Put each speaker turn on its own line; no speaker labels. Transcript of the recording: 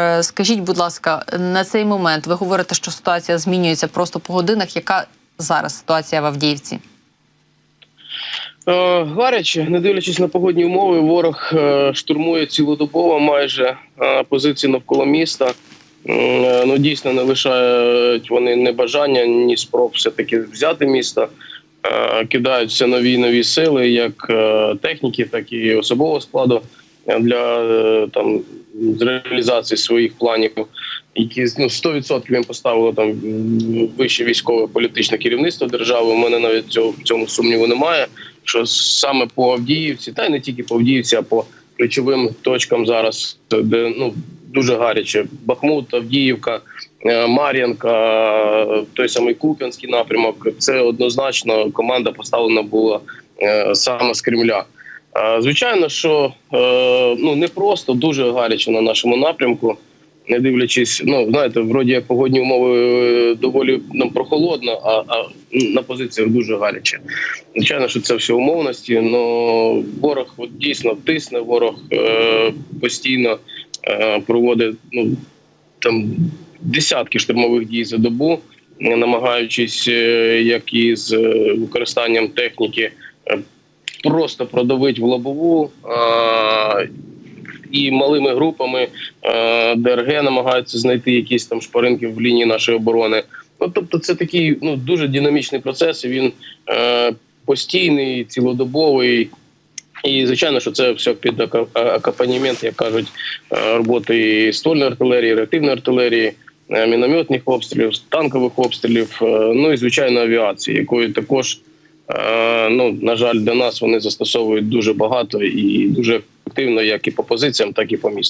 Е, Скажіть, будь ласка, на цей момент ви говорите, що ситуація змінюється просто по годинах. Яка зараз ситуація в Авдіївці?
Е, Гаряче, не дивлячись на погодні умови, ворог е, штурмує цілодобово майже позиції навколо міста. Ну дійсно не лишають вони не бажання, ні спроб все таки взяти місто. Кидаються нові нові сили, як техніки, так і особового складу для е, там з реалізації своїх планів, які ну 100% їм поставило там вище військове політичне керівництво держави. У мене навіть цього в цьому сумніву немає що саме по Авдіївці, та й не тільки по Авдіївці, а по ключовим точкам зараз, де ну дуже гаряче. Бахмут, Авдіївка, е, Мар'янка, той самий Куп'янський напрямок. Це однозначно команда поставлена була е, саме з Кремля. Звичайно, що е, ну не просто дуже гаряче на нашому напрямку. Не дивлячись, ну знаєте, вроді як погодні умови е, доволі нам прохолодно, а, а на позиціях дуже гаряче. Звичайно, що це все умовності. але ворог от, дійсно тисне, ворог е, постійно е, проводить ну там десятки штурмових дій за добу, намагаючись, е, як і з е, використанням техніки, просто продавити в лобову. Е, і малими групами е, ДРГ намагаються знайти якісь там шпаринки в лінії нашої оборони. Ну тобто, це такий ну дуже динамічний процес. і Він е, постійний, цілодобовий. І звичайно, що це все під ака- як кажуть, е, роботи і ствольної артилерії, реактивної артилерії, е, мінометних обстрілів, танкових обстрілів, е, ну і звичайно авіації, якої також ну на жаль, для нас вони застосовують дуже багато і дуже активно, як і по позиціям, так і по місту.